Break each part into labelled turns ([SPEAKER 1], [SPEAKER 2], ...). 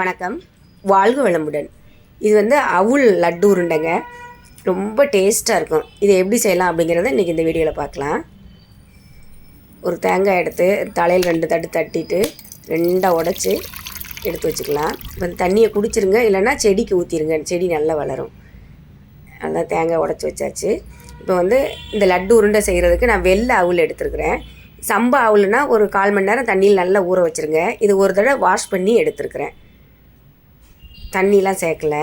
[SPEAKER 1] வணக்கம். வாழ்க வளமுடன். இது வந்து அவுள் லட்டு உருண்டைங்க. ரொம்ப டேஸ்ட்டாக இருக்கும். இதை எப்படி செய்யலாம் அப்படிங்கிறத இன்றைக்கி இந்த வீடியோவில் பார்க்கலாம். ஒரு தேங்காய் எடுத்து தலையில் ரெண்டு தட்டு தட்டிட்டு ரெண்டாக உடச்சி எடுத்து வச்சுக்கலாம். இப்போ தண்ணியை குடிச்சிருங்க. இல்லைன்னா செடிக்கு ஊற்றிருங்க செடி நல்லா வளரும். நல்லா தேங்காய் உடச்சி வச்சாச்சு. இப்போ வந்து இந்த லட்டு உருண்டை செய்கிறதுக்கு நான் வெள்ளை அவுள் எடுத்துருக்குறேன். சம்பா அவுள்னா ஒரு கால் மணி நேரம் தண்ணியில் நல்லா ஊற வச்சுருங்க. இது ஒரு தடவை வாஷ் பண்ணி எடுத்துருக்குறேன். தண்ணிலாம் சேர்க்கல.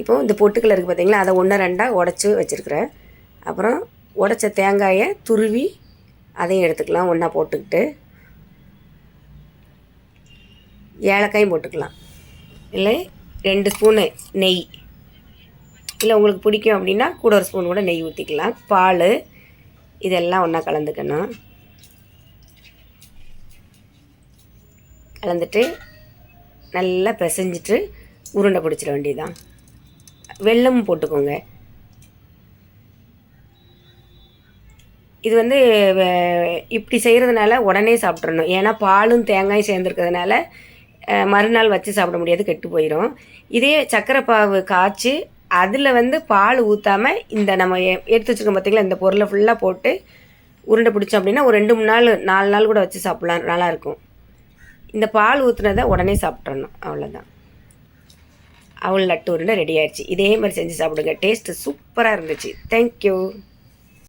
[SPEAKER 1] இப்போ இந்த பொட்டுக்கல் இருக்குது பார்த்தீங்களா அதை ஒன்று ரெண்டாக உடச்சி வச்சுருக்கிறேன். அப்புறம் உடச்ச தேங்காயை துருவி அதையும் எடுத்துக்கலாம் ஒன்றா போட்டுக்கிட்டு. ஏலக்காயும் போட்டுக்கலாம். இல்லை ரெண்டு ஸ்பூனு நெய். இல்லை உங்களுக்கு பிடிக்கும் அப்படின்னா கூட ஒரு ஸ்பூன் கூட நெய் ஊற்றிக்கலாம் பால் இதெல்லாம் ஒன்றா கலந்துக்கணும். கலந்துட்டு நல்லா பிசைஞ்சிட்டு உருண்டை பிடிச்சிட வேண்டியதுதான். வெல்லமும் போட்டுக்கோங்க. இது வந்து இப்படி செய்கிறதுனால உடனே சாப்பிட்றணும் ஏன்னா பாலும் தேங்காயும் சேர்ந்துருக்கிறதுனால மறுநாள் வச்சு சாப்பிட முடியாது கெட்டு போயிடும் இதே சர்க்கரை பாவு காய்ச்சி அதில் வந்து பால் ஊற்றாமல் இந்த நம்ம எ- எடுத்து வச்சுருக்கோம் பார்த்தீங்களா இந்த பொருளை ஃபுல்லாக போட்டு உருண்டை பிடிச்சோம் அப்படின்னா ஒரு ரெண்டு மூணு நாள் நாலு நாள் கூட வச்சு சாப்பிட்லாம் நல்லாயிருக்கும் இந்த பால் ஊற்றுனதை உடனே சாப்பிட்றணும் அவ்வளோதான் அவள் லட்டு உருண்டை ரெடி ஆயிடுச்சு. இதே மாதிரி செஞ்சு சாப்பிடுங்க. டேஸ்ட்டு சூப்பராக இருந்துச்சு. தேங்க்யூ